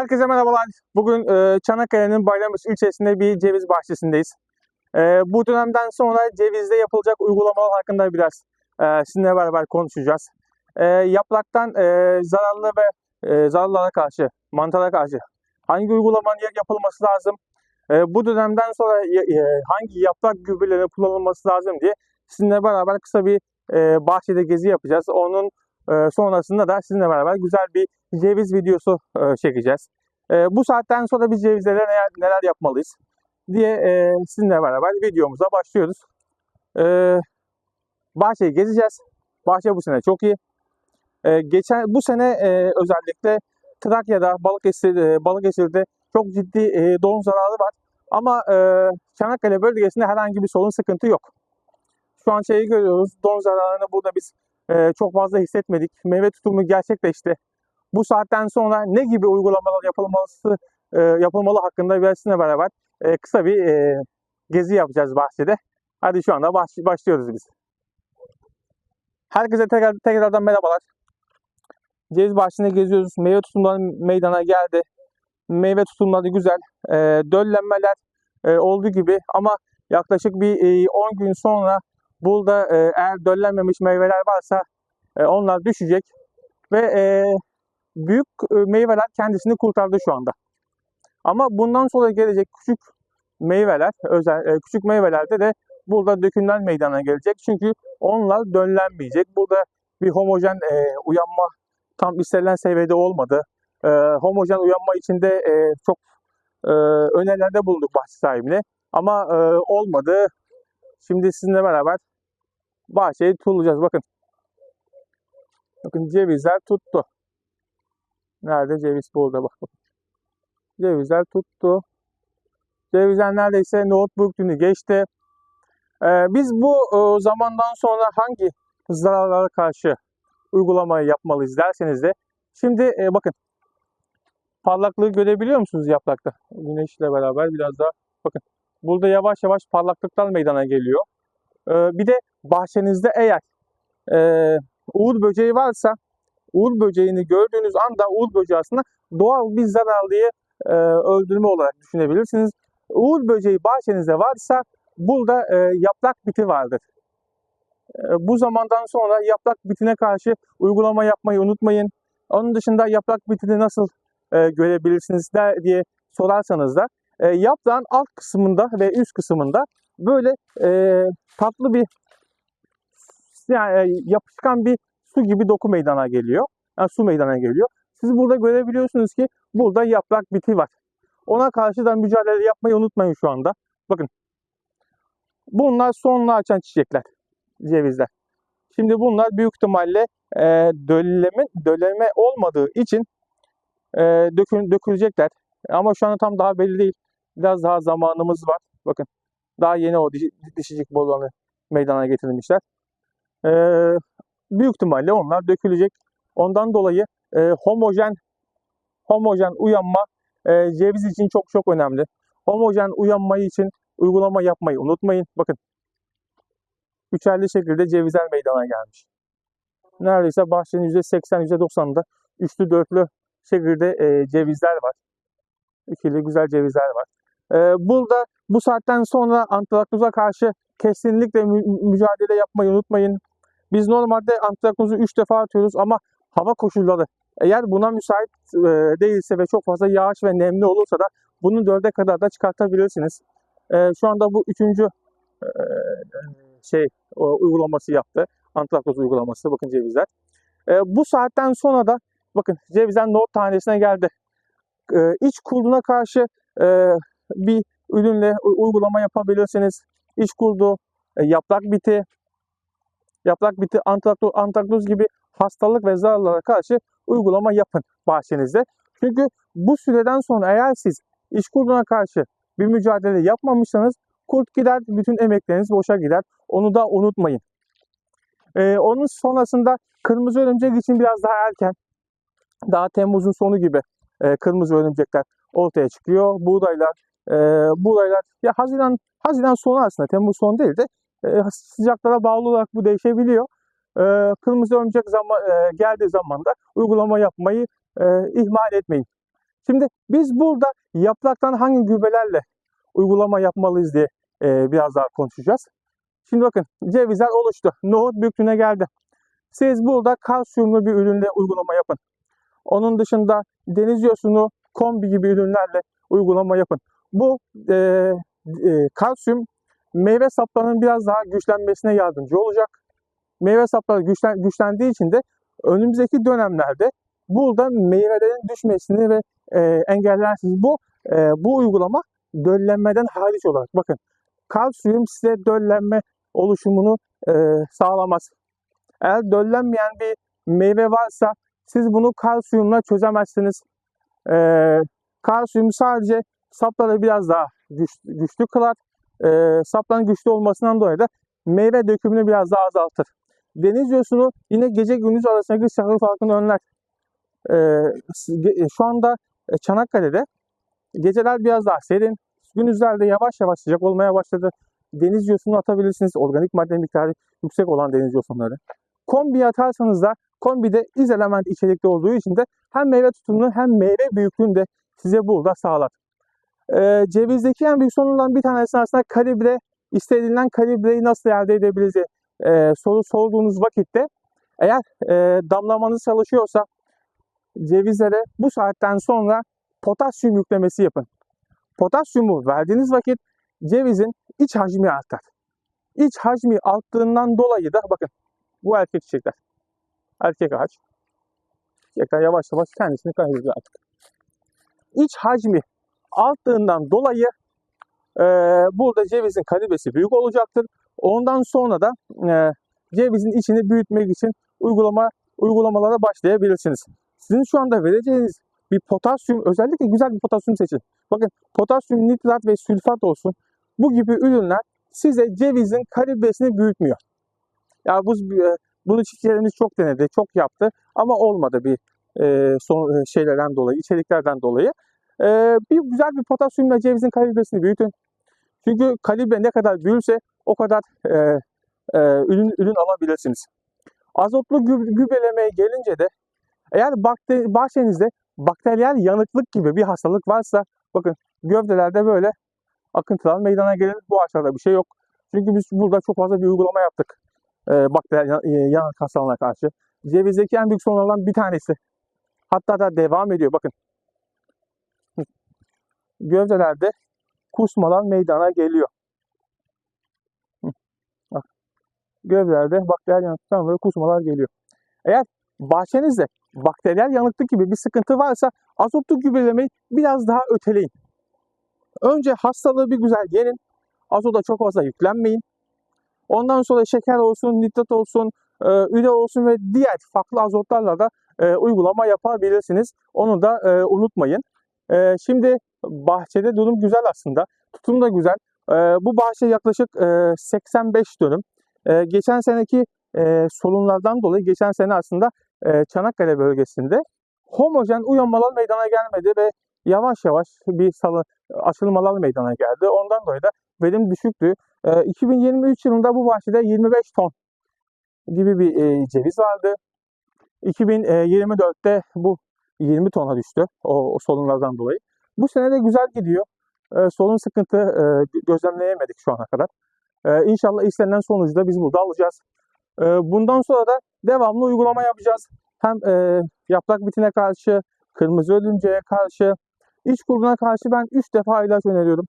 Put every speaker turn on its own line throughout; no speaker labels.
Herkese merhabalar. Bugün e, Çanakkale'nin Bayrampaşa ilçesinde bir ceviz bahçesindeyiz. E, bu dönemden sonra cevizde yapılacak uygulamalar hakkında biraz e, sizinle beraber konuşacağız. E, yapraktan e, zararlı ve e, zararlara karşı, mantara karşı hangi uygulamanın yapılması lazım? E, bu dönemden sonra e, hangi yaprak gübrelerinin kullanılması lazım diye sizinle beraber kısa bir e, bahçede gezi yapacağız. Onun sonrasında da sizinle beraber güzel bir ceviz videosu e, çekeceğiz. E, bu saatten sonra biz cevizlere neler, yapmalıyız diye e, sizinle beraber videomuza başlıyoruz. E, bahçeyi gezeceğiz. Bahçe bu sene çok iyi. Geçen bu sene e, özellikle Trakya'da, Balıkesir, e, Balıkesir'de çok ciddi don zararı var. Ama Çanakkale bölgesinde herhangi bir sorun sıkıntı yok. Şu an şeyi görüyoruz. Don zararını burada biz e, çok fazla hissetmedik. Meyve tutumu gerçekleşti bu saatten sonra ne gibi uygulamalar yapılması e, yapılmalı hakkında biraz sizinle beraber e, kısa bir e, gezi yapacağız bahçede. Hadi şu anda baş, başlıyoruz biz. Herkese tekrar, tekrardan merhabalar. Ceviz bahçesinde geziyoruz. Meyve tutumları meydana geldi. Meyve tutumları güzel. Döllenmeler e, olduğu gibi ama yaklaşık bir e, 10 gün sonra burada e, eğer döllenmemiş meyveler varsa e, onlar düşecek ve e, büyük e, meyveler kendisini kurtardı şu anda. Ama bundan sonra gelecek küçük meyveler, özel e, küçük meyvelerde de burada dökümler meydana gelecek. Çünkü onlar döllenmeyecek. Burada bir homojen e, uyanma tam istenilen seviyede olmadı. E, homojen uyanma içinde e, çok e, önerilerde bulunduk bahçe sahibine. Ama e, olmadı. Şimdi sizinle beraber bahçeyi turlayacağız. Bakın. Bakın cevizler tuttu. Nerede? Ceviz burada bak. Cevizler tuttu. Cevizler neredeyse nohut büyüklüğünü geçti. Ee, biz bu e, zamandan sonra hangi zararlara karşı uygulamayı yapmalıyız derseniz de şimdi e, bakın parlaklığı görebiliyor musunuz yaprakta? Güneşle beraber biraz daha bakın. Burada yavaş yavaş parlaklıklar meydana geliyor. Ee, bir de bahçenizde eğer e, uğur böceği varsa uğur böceğini gördüğünüz anda uğur böceği aslında doğal bir zararlıyı e, öldürme olarak düşünebilirsiniz. Uğur böceği bahçenizde varsa burada e, yaprak biti vardır. E, bu zamandan sonra yaprak bitine karşı uygulama yapmayı unutmayın. Onun dışında yaprak bitini nasıl görebilirsiniz diye sorarsanız da e, yaprağın alt kısmında ve üst kısmında böyle e, tatlı bir yani e, yapışkan bir su gibi doku meydana geliyor. Yani su meydana geliyor. Siz burada görebiliyorsunuz ki burada yaprak biti var. Ona karşı da mücadele yapmayı unutmayın şu anda. Bakın. Bunlar sonla açan çiçekler. Cevizler. Şimdi bunlar büyük ihtimalle e, dölleme, dölleme olmadığı için e, dökül, dökülecekler. Ama şu anda tam daha belli değil. Biraz daha zamanımız var. Bakın. Daha yeni o dişi, dişicik bollarını meydana getirmişler. E, büyük ihtimalle onlar dökülecek. Ondan dolayı e, homojen homojen uyanma e, ceviz için çok çok önemli. Homojen uyanmayı için uygulama yapmayı unutmayın. Bakın üçerli şekilde cevizler meydana gelmiş. Neredeyse bahçenin %80 %90'ında üçlü dörtlü şekilde e, cevizler var. İkili güzel cevizler var. E, burada bu saatten sonra antraknoza karşı kesinlikle mü- mücadele yapmayı unutmayın. Biz normalde antraknozu 3 defa atıyoruz ama hava koşulları eğer buna müsait e, değilse ve çok fazla yağış ve nemli olursa da bunu 4'e kadar da çıkartabilirsiniz. E, şu anda bu üçüncü e, şey o, uygulaması yaptı. Antraknoz uygulaması bakın cevizler. E, bu saatten sonra da bakın cevizler nohut tanesine geldi. E, iç kurduğuna karşı e, bir ürünle uygulama yapabilirsiniz. İç kurdu, e, yaprak biti, yaprak biti, antraknoz, antraknoz gibi hastalık ve zararlara karşı uygulama yapın bahçenizde. Çünkü bu süreden sonra eğer siz iş kurduna karşı bir mücadele yapmamışsanız kurt gider, bütün emekleriniz boşa gider. Onu da unutmayın. Ee, onun sonrasında kırmızı örümcek için biraz daha erken, daha Temmuz'un sonu gibi e, kırmızı örümcekler ortaya çıkıyor. Buğdaylar, e, buğdaylar ya Haziran Haziran sonu aslında Temmuz sonu değil de e, sıcaklara bağlı olarak bu değişebiliyor. E, kırmızı örümcek zaman, e, geldiği zaman da uygulama yapmayı e, ihmal etmeyin. Şimdi biz burada yapraktan hangi gübrelerle uygulama yapmalıyız diye e, biraz daha konuşacağız. Şimdi bakın cevizler oluştu. Nohut büyüklüğüne geldi. Siz burada kalsiyumlu bir ürünle uygulama yapın. Onun dışında deniz yosunu, kombi gibi ürünlerle uygulama yapın. Bu e, e, kalsiyum meyve saplarının biraz daha güçlenmesine yardımcı olacak. Meyve sapları güçlen, güçlendiği için de önümüzdeki dönemlerde burada meyvelerin düşmesini ve e, engellersiniz. Bu e, bu uygulama döllenmeden hariç olarak bakın kalsiyum size döllenme oluşumunu e, sağlamaz. Eğer döllenmeyen bir meyve varsa siz bunu kalsiyumla çözemezsiniz. E, kalsiyum sadece sapları biraz daha güç, güçlü kılar. E, sapların güçlü olmasından dolayı da meyve dökümünü biraz daha azaltır. Deniz yosunu yine gece gündüz arasındaki şahır farkını önler. E, şu anda e, Çanakkale'de geceler biraz daha serin. Gündüzlerde yavaş yavaş sıcak olmaya başladı. Deniz yosunu atabilirsiniz. Organik madde miktarı yüksek olan deniz yosunları. Kombi atarsanız da kombide iz element içerikli olduğu için de hem meyve tutumunu hem meyve büyüklüğünü de size burada sağlar. Ee, cevizdeki en büyük sorunlardan bir tanesi aslında kalibre, istenilen kalibreyi nasıl elde edebiliriz diye e, soru sorduğunuz vakitte eğer e, damlamanız çalışıyorsa cevizlere bu saatten sonra potasyum yüklemesi yapın. Potasyumu verdiğiniz vakit cevizin iç hacmi artar. İç hacmi arttığından dolayı da bakın bu erkek çiçekler. Erkek ağaç. Çiçekler yavaş yavaş kendisini kaybediyor artık. İç hacmi arttığından dolayı e, burada cevizin kalibresi büyük olacaktır. Ondan sonra da e, cevizin içini büyütmek için uygulama uygulamalara başlayabilirsiniz. Sizin şu anda vereceğiniz bir potasyum, özellikle güzel bir potasyum seçin. Bakın potasyum nitrat ve sülfat olsun. Bu gibi ürünler size cevizin kalibresini büyütmüyor. Ya bu e, bunu çiftçilerimiz çok denedi, çok yaptı ama olmadı bir e, son e, şeylerden dolayı, içeriklerden dolayı. E, bir güzel bir potasyumla cevizin kalibresini büyütün. Çünkü kalibre ne kadar büyürse o kadar e, e, ürün ürün alabilirsiniz. Azotlu güb- gübrelemeye gelince de eğer bakte, bahçenizde bakteriyel yanıklık gibi bir hastalık varsa bakın gövdelerde böyle akıntılar meydana gelir. Bu ağaçlarda bir şey yok. Çünkü biz burada çok fazla bir uygulama yaptık. E, bakteriyel e, yanık hastalığına karşı. Cevizdeki en büyük sorunlardan bir tanesi. Hatta da devam ediyor. Bakın. Gövdelerde kusmalar meydana geliyor. Bak. Gövdelerde bakteriyel yanıklıktan dolayı kusmalar geliyor. Eğer bahçenizde bakteriyel yanıklık gibi bir sıkıntı varsa azotlu gübrelemeyi biraz daha öteleyin. Önce hastalığı bir güzel yenin. Azota çok fazla yüklenmeyin. Ondan sonra şeker olsun, nitrat olsun, e, üre olsun ve diğer farklı azotlarla da e, uygulama yapabilirsiniz. Onu da e, unutmayın. Şimdi bahçede durum güzel aslında. Tutum da güzel. E, bu bahçe yaklaşık e, 85 dönüm. E, geçen seneki e, sorunlardan dolayı geçen sene aslında e, Çanakkale bölgesinde homojen uyanmalar meydana gelmedi ve yavaş yavaş bir salı açılmalar meydana geldi. Ondan dolayı da verim düşüktü. E, 2023 yılında bu bahçede 25 ton gibi bir e, ceviz vardı. 2024'te bu 20 tona düştü o, o sorunlardan dolayı. Bu sene de güzel gidiyor. E, sorun sıkıntı e, gözlemleyemedik şu ana kadar. E, inşallah istenilen sonucu da biz burada alacağız. E, bundan sonra da devamlı uygulama yapacağız. Hem e, yaprak bitine karşı, kırmızı ölümceye karşı, iç kuruna karşı ben 3 defa ilaç öneriyorum.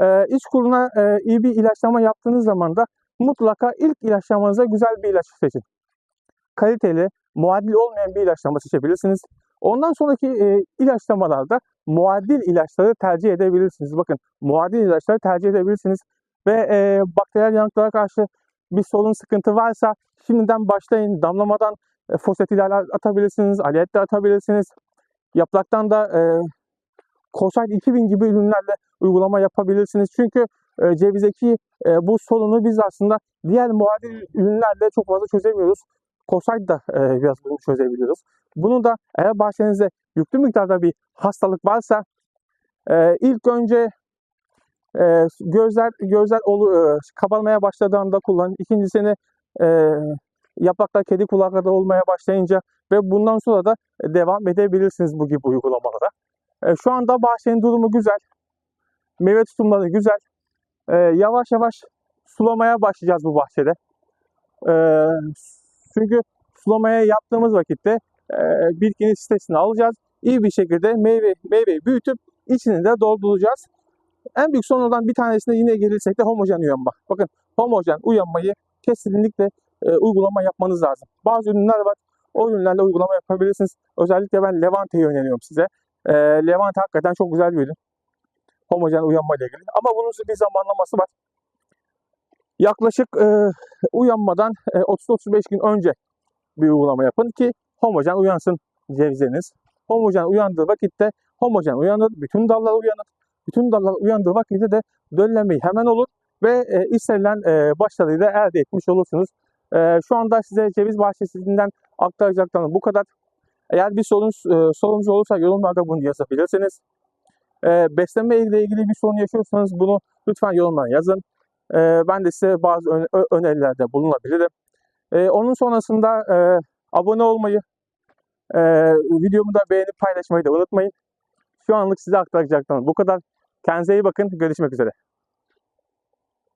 E, iç kuruna e, iyi bir ilaçlama yaptığınız zaman da mutlaka ilk ilaçlamanıza güzel bir ilaç seçin. Kaliteli, muadil olmayan bir ilaçlama seçebilirsiniz. Ondan sonraki e, ilaçlamalarda muadil ilaçları tercih edebilirsiniz. Bakın muadil ilaçları tercih edebilirsiniz. Ve e, bakteriyel yanıklara karşı bir sorun sıkıntı varsa şimdiden başlayın. Damlamadan e, fosfat ilerler atabilirsiniz, aliyette atabilirsiniz. Yapraktan da e, Kosite 2000 gibi ürünlerle uygulama yapabilirsiniz. Çünkü e, cevizdeki e, bu sorunu biz aslında diğer muadil ürünlerle çok fazla çözemiyoruz. Kosite da e, biraz bunu çözebiliyoruz. Bunu da eğer bahçenizde yüklü miktarda bir hastalık varsa e, ilk önce e, gözler gözler olu, e, kabarmaya başladığında kullanın. İkincisini e, yapraklar kedi kulakları olmaya başlayınca ve bundan sonra da devam edebilirsiniz bu gibi uygulamalara. E, şu anda bahçenin durumu güzel. Meyve tutumları güzel. E, yavaş yavaş sulamaya başlayacağız bu bahçede. E, çünkü sulamaya yaptığımız vakitte e, bitkinin sitesini alacağız. İyi bir şekilde meyve meyveyi büyütüp içini de dolduracağız. En büyük sorunlardan bir tanesine yine gelirsek de homojen uyanma. Bakın homojen uyanmayı kesinlikle e, uygulama yapmanız lazım. Bazı ürünler var. O ürünlerle uygulama yapabilirsiniz. Özellikle ben Levante'yi öneriyorum size. E, Levante hakikaten çok güzel bir ürün. Homojen uyanma ile ilgili. Ama bunun bir zamanlaması var. Yaklaşık e, uyanmadan e, 30-35 gün önce bir uygulama yapın ki homojen uyansın cevizleriniz. Homojen uyandığı vakitte homojen uyanır, bütün dallar uyanır. Bütün dallar uyandığı vakitte de döllenmeyi hemen olur ve e, istenilen e, başarıyı da elde etmiş olursunuz. E, şu anda size ceviz bahçesinden aktaracaklarım bu kadar. Eğer bir sorunuz, e, sorunuz olursa yorumlarda bunu yazabilirsiniz. E, beslenme ile ilgili bir sorun yaşıyorsanız bunu lütfen yorumlara yazın. E, ben de size bazı önerilerde bulunabilirim. E, onun sonrasında e, abone olmayı, e, videomu da beğenip paylaşmayı da unutmayın. Şu anlık size aktaracaklarım bu kadar. Kendinize iyi bakın. Görüşmek üzere.